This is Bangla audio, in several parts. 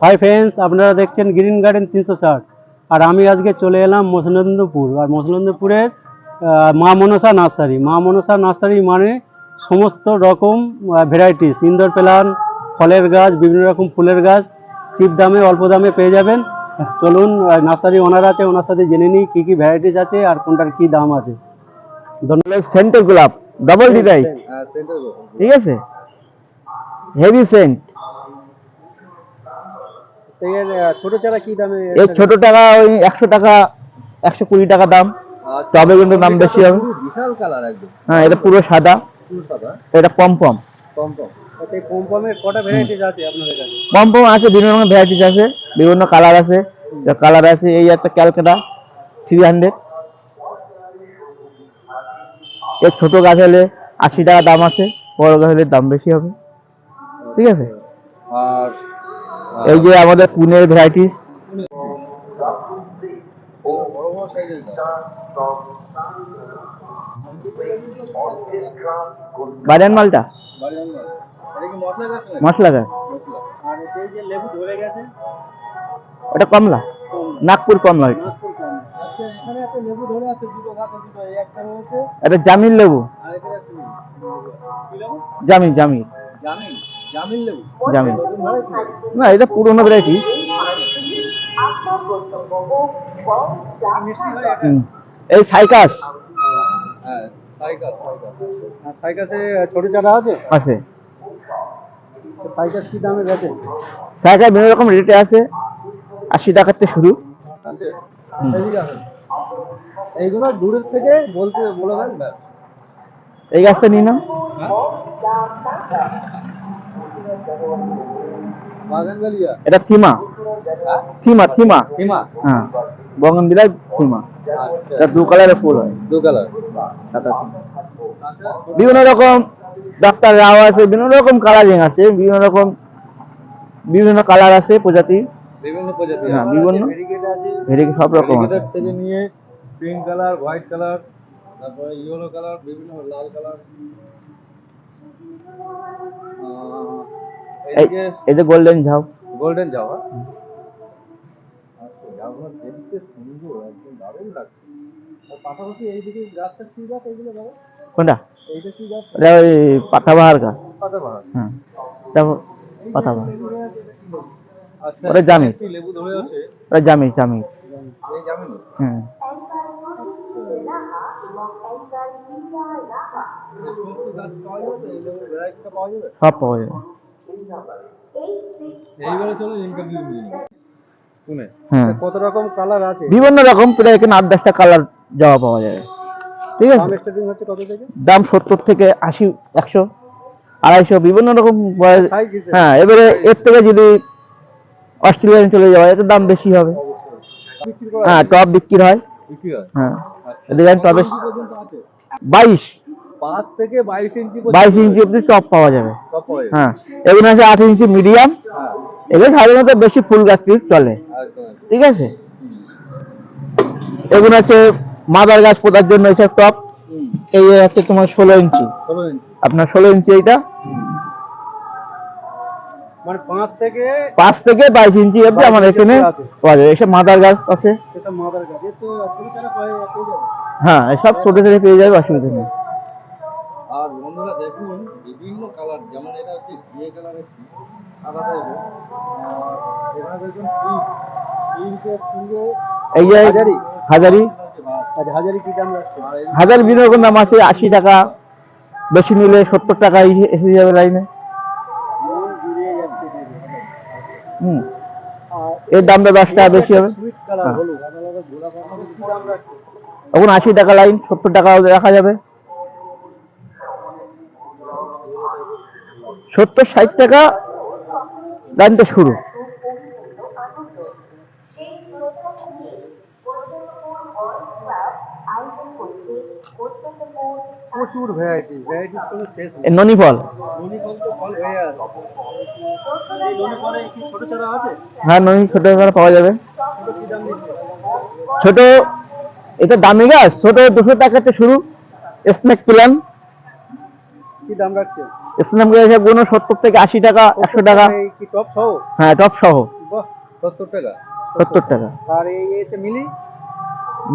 হাই ফ্রেন্ডস আপনারা দেখছেন গ্রিন গার্ডেন তিনশো ষাট। আর আমি আজকে চলে এলাম মসলন্দপুর আর মসলন্দপুরের মা মনসা নার্সারি। মা মনসা নার্সারি মানে সমস্ত রকম ভ্যারাইটিস ইনডোর প্লান্ট ফলের গাছ বিভিন্ন রকম ফুলের গাছ। চিপ দামে অল্প দামে পেয়ে যাবেন। চলুন নার্সারি ওনার আছে ওনার সাথে জেনে নিই কী কী ভ্যারাইটিস আছে আর কোনটার কী দাম আছে। ধন্যবাদ। সেন্টের গোলাপ। ডবল ডিটাই ঠিক আছে? হেভি সেন্ট ছোট চারা কি দামে এর ছোট টাকা ওই একশো টাকা একশো কুড়ি টাকা দাম। তবে কিন্তু দাম বেশি হবে। বিশাল কালার একদম। হ্যাঁ এটা পুরো সাদা। এটা পম পম পম পম আছে বিভিন্ন রকমের ভ্যারাইটিস আছে বিভিন্ন কালার আছে। কালার আছে এই একটা ক্যালকাটা থ্রি হান্ড্রেড এর ছোট গাছ হলে আশি টাকা দাম আছে বড় গাছ হলে দাম বেশি হবে। ঠিক আছে? আর এই যে আমাদের পুনের ভ্যারাইটিস। বাজান মালটা? মশলা গাছ। ওটা কমলা। নাগপুর কমলা এটা জামিন লেবু। আর এখানে একটা লেবু। জামিন? না এটা পুরোনো ভ্যারাইটি। এই সাইকাস। হ্যাঁ সাইকাস ছোট চারা আছে? আছে। সাইকাস কি দামে গেছে সাইকাস বিভিন্ন রকম রেটে আছে। আশি টাকার থেকে শুরু। এইগুলো দূরের থেকে বলতে বলে দেন এই গাছটা নিয়ে নাও। গালিয়া এটা থিমা। থিমা থিমা। হিমা হ্যাঁ। বঙ্গন বিলাই থিমা। আচ্ছা। এটা দু কালারের ফুল হয়। দু কালার। সাদা বিভিন্ন রকম ডাক্তার রাও আছে বিভিন্ন রকম কালারিং আছে বিভিন্ন রকম বিভিন্ন কালার আছে প্রজাতি। বিভিন্ন প্রজাতি। হ্যাঁ বিভিন্ন। সব রকম আছে। থেকে নিয়ে পিঙ্ক কালার হোয়াইট কালার তারপরে ইয়েলো কালার বিভিন্ন লাল কালার। এই যে গোল্ডেন ঝাউ। গোল্ডেন কোনটা? এটা ওই পাতাবাহার গাছ। হ্যাঁ। পাতাবাহার। ওটা ওটা জামি। জামি হ্যাঁ। যাবে? সব পাওয়া যাবে। হ্যাঁ। কত রকম কালার আছে? বিভিন্ন রকম প্রায় এখানে আট দশটা কালার যাওয়া পাওয়া যাবে ঠিক দাম আছে দাম সত্তর থেকে আশি একশো আড়াইশো বিভিন্ন রকম হ্যাঁ এবারে এর থেকে যদি অস্ট্রেলিয়ান চলে যাওয়া এতে দাম বেশি হবে। হ্যাঁ টপ বিক্রি হয়। হ্যাঁ? আচ্ছা। এদিকে টপে ইঞ্চি পর্যন্ত আছে? বাইশ। পাঁচ থেকে বাইশ ইঞ্চি বাইশ ইঞ্চি অব্দি টপ পাওয়া যাবে। হ্যাঁ এগুলো আছে আট ইঞ্চি মিডিয়াম হ্যাঁ। এগুলো সাধারণত বেশি ফুল গাছ দিয়ে চলে। ঠিক আছে? এগুলো হচ্ছে মাদার গাছ পোতার জন্য এইসব টপ এই হচ্ছে তোমার ষোলো ইঞ্চি। আপনার ষোলো ইঞ্চি এইটা? মানে পাঁচ থেকে বাইশ ইঞ্চি অব্দি আমার এখানে পাওয়া যাবে। এসব মাদার গাছ আছে। ছোট হ্যাঁ এসব ছোট থেকে পেয়ে যাবে অসুবিধা নেই আর বন্ধুরা দেখুন বিভিন্ন কালার যেমন এটা হচ্ছে ঘিয়ে কালারের সাদা এই যে হাজারি? কি দাম আছে আশি টাকা। বেশি নিলে সত্তর টাকা এসে যাবে লাইনে। হুম। এর দামটা দশ টাকা বেশি হবে। হ্যাঁ। এখন আশি টাকা লাইন সত্তর টাকা রাখা যাবে। সত্তর ষাট টাকা লাইনটা শুরু। প্রচুর ভ্যারাইটি ভ্যারাইটিস কোনো শেষ নেই। ননি ফল ননি ফল তো ফল হয়ে আছে ননি ফলে কি ছোট চারা আছে? হ্যাঁ ননি ছোট করে পাওয়া যাবে। ছোট কি দাম দিচ্ছে? ছোট এটা দামি গাছ। ছোট দুশো টাকা থেকে শুরু। স্নেক প্ল্যান কি দাম রাখছে? স্নেক গাছগুলো সত্তর থেকে আশি টাকা একশো টাকা। হ্যাঁ টপ সহ। সত্তর টাকা। সত্তর টাকা। আর এই মিলি?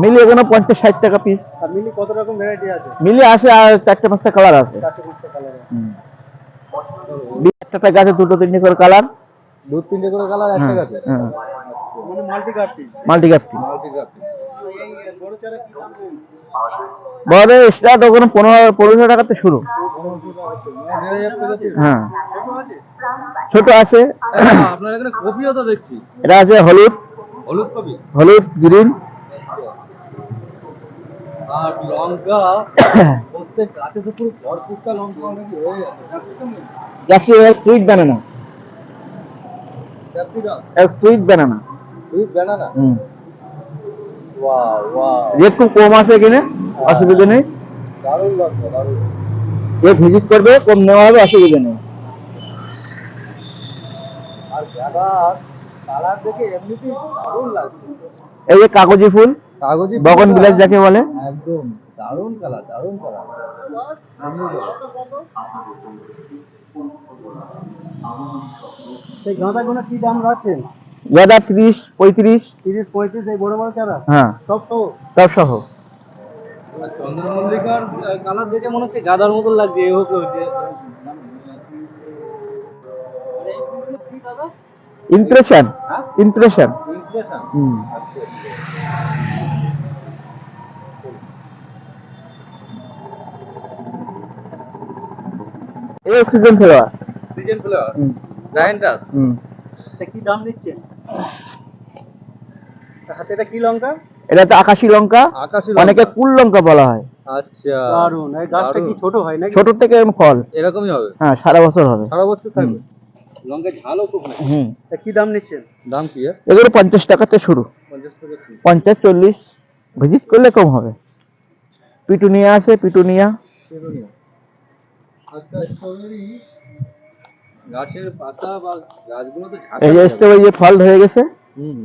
মিলি এখানে পঞ্চাশ ষাট টাকা পিস আর মিলি কত রকম ভ্যারাইটি আছে? মিলি আসে আর চারটে পাঁচটা কালার আছে। চারটে পাঁচটা কালার হুম। একটা টাকা আছে দুটো তিনটে করে কালার দু তিনটে করে কালার একটা মানে মাল্টি কার্টি মাল্টি ক্যাপ্টিন মাল্টি গাছে বড় চারা কি দাম? নেই? বড় স্টার্ট ওখানে পনেরো পনেরোশো টাকাতে শুরু। হ্যাঁ। ছোট আছে। এটা আছে হলুদ। হলুদ গ্রিন। আর লঙ্কা? প্রত্যেক গাছে তো পুরো ভরপুরটা লঙ্কা অনেক হয়ে sweet banana capsicum sweet banana sweet banana হুম। রেট খুব কম আছে এখানে অসুবিধা নেই। যে ভিজিট করবে কম নেওয়া হবে অসুবিধা নেই। এই যে কাগজি ফুল কাগজি বগন বিলাস যাকে বলে। একদম দারুণ কালার দারুণ কালার। এই গাঁদাগুলো কি দাম রাখছেন? গাদা ত্রিশ পঁয়ত্রিশ? তিরিশ পঁয়ত্রিশ এই বড় বড় চারা? হ্যাঁ। সব তো সব সহ। চন্দ্রমল্লিকার কালার দেখে মনে হচ্ছে গাদার মতন লাগছে এ হোক হচ্ছে ইমপ্রেশন হ্যাঁ? ইমপ্রেশন হুম। এই সিজন ফ্লাওয়ার সিজন ফ্লাওয়ার হুম। এটা কি দাম নিচ্ছেন হাতে এটা কি লঙ্কা? এটা তো আকাশি লঙ্কা। অনেকে কুল লঙ্কা বলা হয়। আচ্ছা। দারুণ এই গাছটা কি ছোট হয় নাকি? ছোট থেকে ফল। এরকমই হবে? হ্যাঁ সারা বছর হবে। সারা বছর থাকবে? লঙ্কা ঝালও খুব হুম। তা কি দাম নিচ্ছেন? দাম কি এগুলো পঞ্চাশ টাকাতে শুরু। পঞ্চাশ চল্লিশ ভিজিট করলে কম হবে। পিটুনিয়া আছে পিটুনিয়া। আচ্ছা গাছের পাতা বা গাছগুলো তো এই যে স্ট্রবেরি যে ফল ধরে গেছে। হুম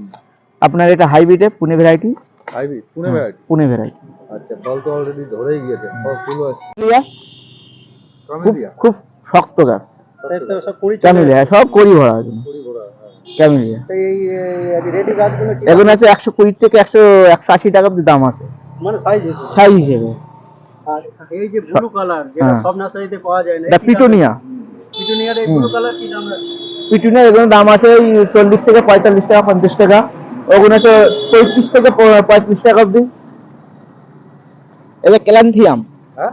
আপনার এটা হাইব্রিডে Pune variety? Hybrid Pune variety. Pune variety. আচ্ছা ফল তো অলরেডি ধরেই গিয়েছে ফল ফুল আছে। খুব খুব শক্ত গাছ। ক্যামিলিয়া সব করি ভরা আছে। হ্যাঁ। ক্যামিলিয়া। এই রেডি গাছগুলো এখন আছে একশো কুড়ি থেকে একশো একশো আশি টাকা অব্দি দাম আছে। মানে সাইজ সাইজ হিসেবে। আর এই যে ব্লু কালার যেটা হ্যাঁ। সব নার্সারিতে পাওয়া যায় না এটা পিটুনিয়া পিটুনিয়ার কালার কি দাম এগুলো দাম আছে ওই চল্লিশ থেকে পঁয়তাল্লিশ টাকা পঞ্চাশ টাকা। ওগুলো তো পঁয়ত্রিশ থেকে পঁয়ত্রিশ টাকা অব্দি এটা ক্যালান্থিয়াম হ্যাঁ?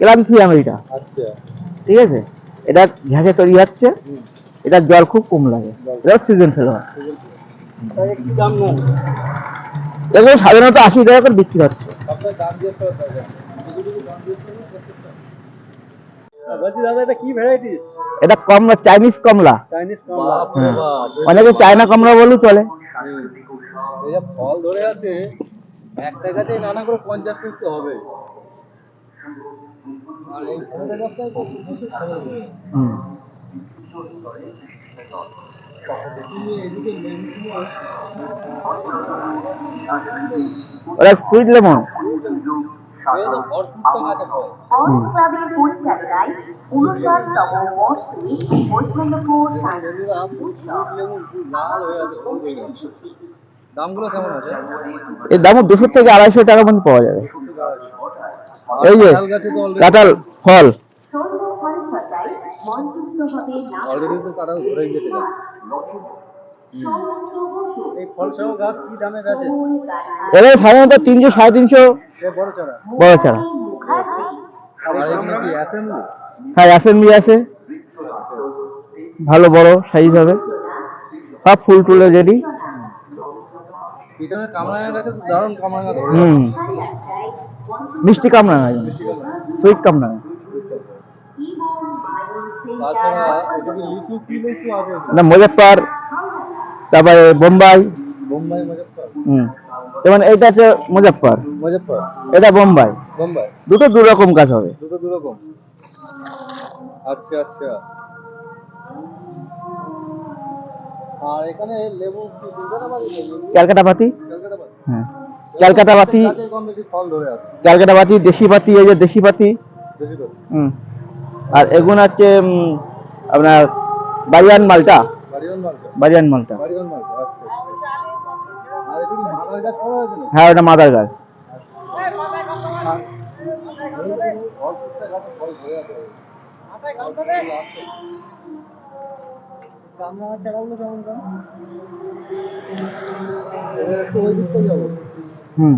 ক্যালান্থিয়াম এটা আচ্ছা। ঠিক আছে? এটা ঘ্যাসে তৈরি হচ্ছে। এটা জল খুব কম লাগে। এটা সিজন ফেলোয়ার এগুলো সাধারণত আশি টাকা করে বিক্রি হচ্ছে। বলছি দাদা এটা কি ভ্যারাইটি এটা কমলা চাইনিজ কমলা। চাইনিজ কমলা। হ্যাঁ। অনেকে চায়না কমলা বলেও চলে। এই যে ফল ধরে আছে একটা গাছে নানা করে পঞ্চাশ পিস তো হবে। আর এই গাছটাই তো। হুম। ওরা সুইট লেমন এই তো ভরপুরটা গাছে ফল বস ক্লাবের পরিচালনায় উনষাটতম বর্ষে। দামগুলো কেমন আছে? এর দুশো থেকে আড়াইশো টাকা পর্যন্ত পাওয়া যাবে। এই যে কাঁঠাল ফল। অলরেডি তো কাঁঠাল ধরে গেছে। সাধারণত তিনশো সাড়ে তিনশো বড় চারা হ্যাঁ অ্যাসেম্বলি আছে। ভালো বড় সাইজ হবে। সব ফুল টুলে রেডি হুম। মিষ্টি কামরাঙা সুইট কামরাঙা। এটা মুজফ্ফর তারপরে বোম্বাই। বোম্বাই মুজফ্ফর। হুম। যেমন এটা হচ্ছে মুজফ্ফর। মুজফ্ফর। এটা বোম্বাই। বোম্বাই। দুটো দু রকম গাছ হবে। দুটো দু রকম আচ্ছা আচ্ছা। আর এখানে লেবু ক্যালকাটা পাতি হ্যাঁ। ক্যালকাটা পাতি ক্যালকাটা পাতি দেশি পাতি এই যে দেশি পাতি হুম। আর এগুলো হচ্ছে আপনার বাড়িয়ান মালটা। বাড়ির মালটা। বাড়িয়ান মালটা। বাড়ির মালটা আচ্ছা। হ্যাঁ ওটা মাদার গাছ। হুম।